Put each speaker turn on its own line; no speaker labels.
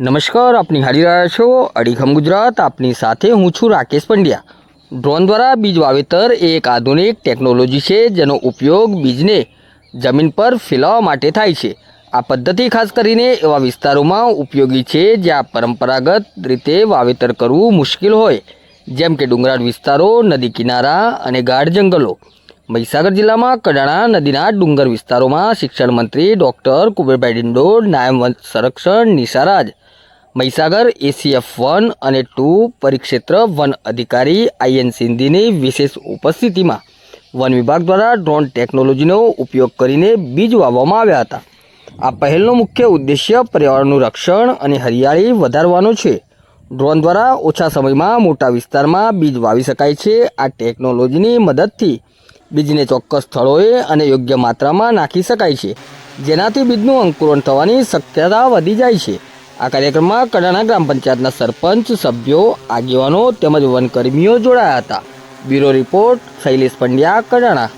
નમસ્કાર, આપની હારી રહ્યા છો અડીખમ ગુજરાત. આપની સાથે હું છું રાકેશ પંડ્યા. ડ્રોન દ્વારા બીજ વાવેતર એ એક આધુનિક ટેકનોલોજી છે જેનો ઉપયોગ બીજને જમીન પર ફેલાવવા માટે થાય છે. આ પદ્ધતિ ખાસ કરીને એવા વિસ્તારોમાં ઉપયોગી છે જ્યાં પરંપરાગત રીતે વાવેતર કરવું મુશ્કેલ હોય. જેમ કે ડુંગરાળ વિસ્તારો, નદી કિનારા અને ગાઢ જંગલો. મહીસાગર જિલ્લામાં કડાણા નદીના ડુંગર વિસ્તારોમાં શિક્ષણ મંત્રી ડૉક્ટર કુબેરભાઈ ડિંડોર નાયબ સંરક્ષણ નિશારાજ મહીસાગર એસીએફ વન અને ટુ પરિક્ષેત્ર વન અધિકારી આઈએન સિંધીની વિશેષ ઉપસ્થિતિમાં વન વિભાગ દ્વારા ડ્રોન ટેકનોલોજીનો ઉપયોગ કરીને બીજ વાવવામાં આવ્યા હતા. આ પહેલનો મુખ્ય ઉદ્દેશ્ય પર્યાવરણનું રક્ષણ અને હરિયાળી વધારવાનો છે. ડ્રોન દ્વારા ઓછા સમયમાં મોટા વિસ્તારમાં બીજ વાવી શકાય છે. આ ટેકનોલોજીની મદદથી બીજને ચોક્કસ સ્થળોએ અને યોગ્ય માત્રામાં નાખી શકાય છે. જેનાથી બીજનું અંકુરણ થવાની શક્યતા વધી જાય છે. આ કાર્યક્રમમાં કડાણા ગ્રામ પંચાયતના સરપંચ, સભ્યો, આગેવાનો તેમજ વનકર્મીઓ જોડાયા હતા. Bureau report Shailesh Pandya, Kadana.